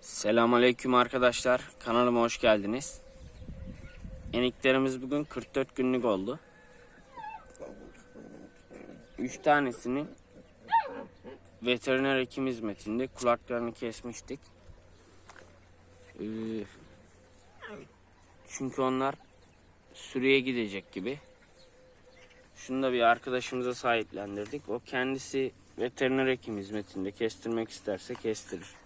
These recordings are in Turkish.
Selamünaleyküm arkadaşlar. Kanalıma hoş geldiniz. Eniklerimiz bugün 44 günlük oldu. 3 tanesini veteriner hekim hizmetinde kulaklarını kesmiştik. Ee, çünkü onlar sürüye gidecek gibi. Şunu da bir arkadaşımıza sahiplendirdik. O kendisi veteriner hekim hizmetinde kestirmek isterse kestirir.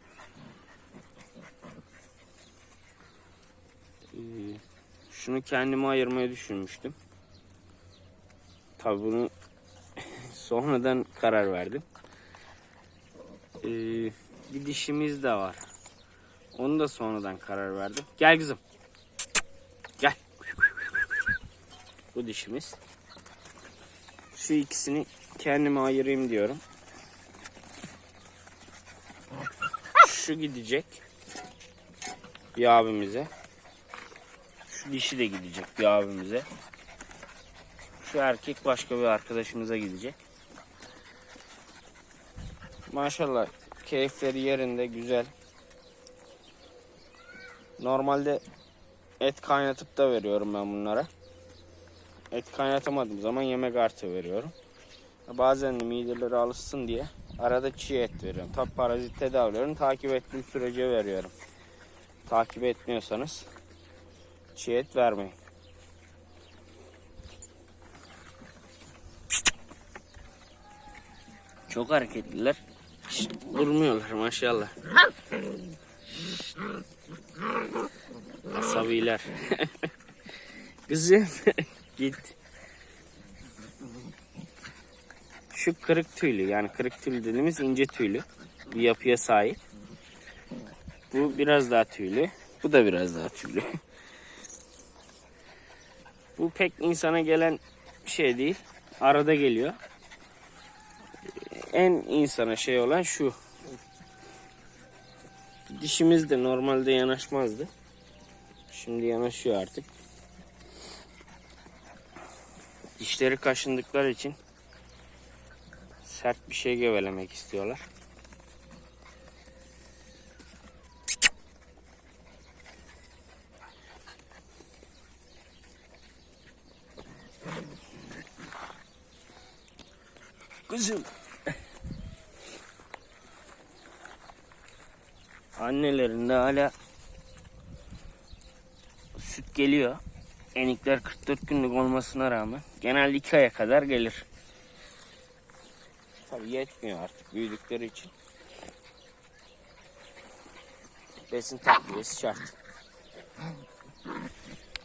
Şunu kendime ayırmayı düşünmüştüm. Tabi bunu sonradan karar verdim. Ee, bir dişimiz de var. Onu da sonradan karar verdim. Gel kızım. Gel. Bu dişimiz. Şu ikisini kendime ayırayım diyorum. Şu gidecek. Bir abimize. Şu dişi de gidecek bir abimize. Şu erkek başka bir arkadaşımıza gidecek. Maşallah keyifleri yerinde güzel. Normalde et kaynatıp da veriyorum ben bunlara. Et kaynatamadığım zaman yemek artı veriyorum. Bazen de mideleri alışsın diye arada çiğ et veriyorum. Tabi parazit tedavilerini takip ettiğim sürece veriyorum. Takip etmiyorsanız çiğ et vermeyin. Çok hareketliler. Şşt, durmuyorlar maşallah. Asabiler. Kızım git. Şu kırık tüylü yani kırık tüylü dediğimiz ince tüylü bir yapıya sahip. Bu biraz daha tüylü. Bu da biraz daha tüylü. Bu pek insana gelen şey değil. Arada geliyor. En insana şey olan şu. Dişimiz de normalde yanaşmazdı. Şimdi yanaşıyor artık. Dişleri kaşındıkları için sert bir şey gevelemek istiyorlar. Kızım. Annelerinde hala süt geliyor. Enikler 44 günlük olmasına rağmen genelde 2 aya kadar gelir. Tabi yetmiyor artık büyüdükleri için. Besin takviyesi şart.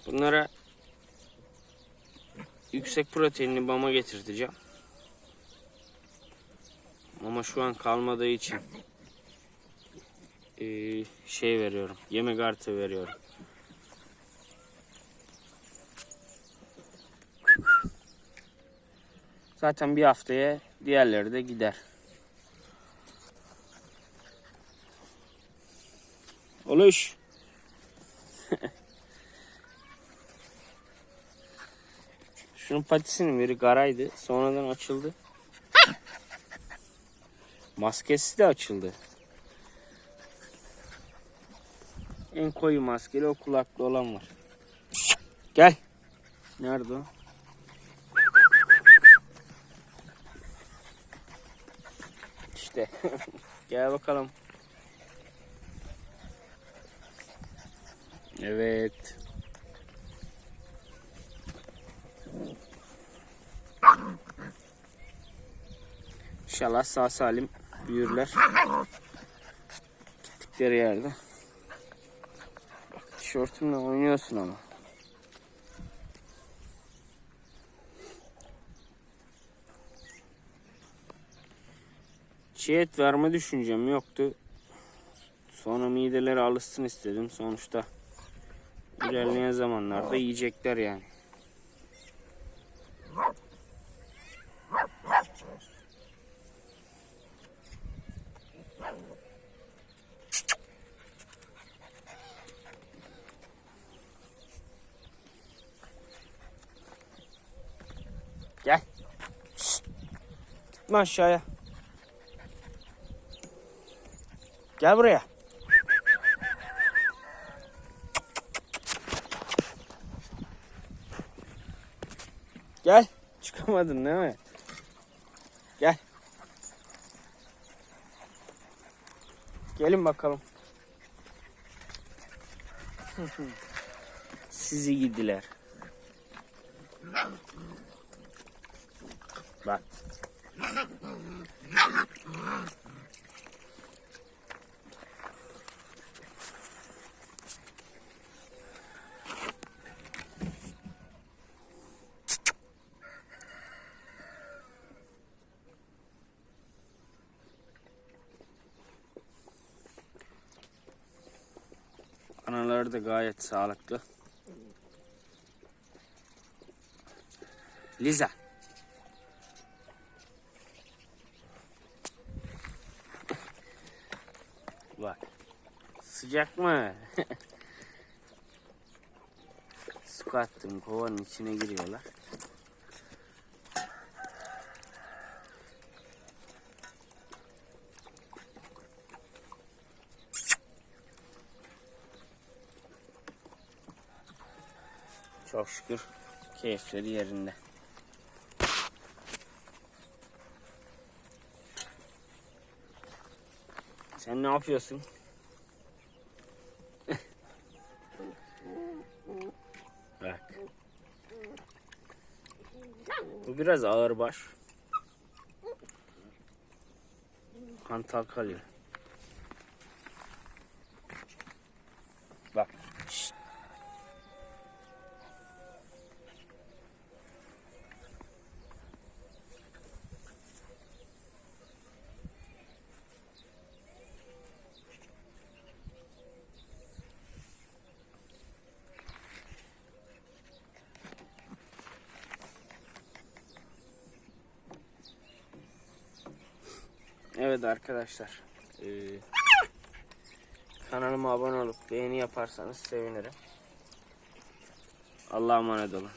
Bunlara yüksek proteinli mama getirteceğim. Ama şu an kalmadığı için eee, şey veriyorum. Yemek artı veriyorum. Zaten bir haftaya diğerleri de gider. Oluş. Şunun patisinin biri garaydı. Sonradan açıldı. Maskesi de açıldı. En koyu maskeli o kulaklı olan var. Gel. Nerede o? İşte. Gel bakalım. Evet. İnşallah sağ salim büyürler. Gittikleri yerde. Bak tişörtümle oynuyorsun ama. Çiğ et verme düşüncem yoktu. Sonra mideleri alışsın istedim. Sonuçta ilerleyen zamanlarda yiyecekler yani. Gitme aşağıya. Gel buraya. Gel. Çıkamadın değil mi? Gel. Gelin bakalım. Sizi gidiler. Bak. Anaları da gayet sağlıklı. Liza. Bak. Sıcak mı? Su kattım kovanın içine giriyorlar. Çok şükür keyifleri yerinde. Sen ne yapıyorsun? Bak. Bu biraz ağır baş. Hantal kalıyor. Evet arkadaşlar. Ee, kanalıma abone olup beğeni yaparsanız sevinirim. Allah'a emanet olun.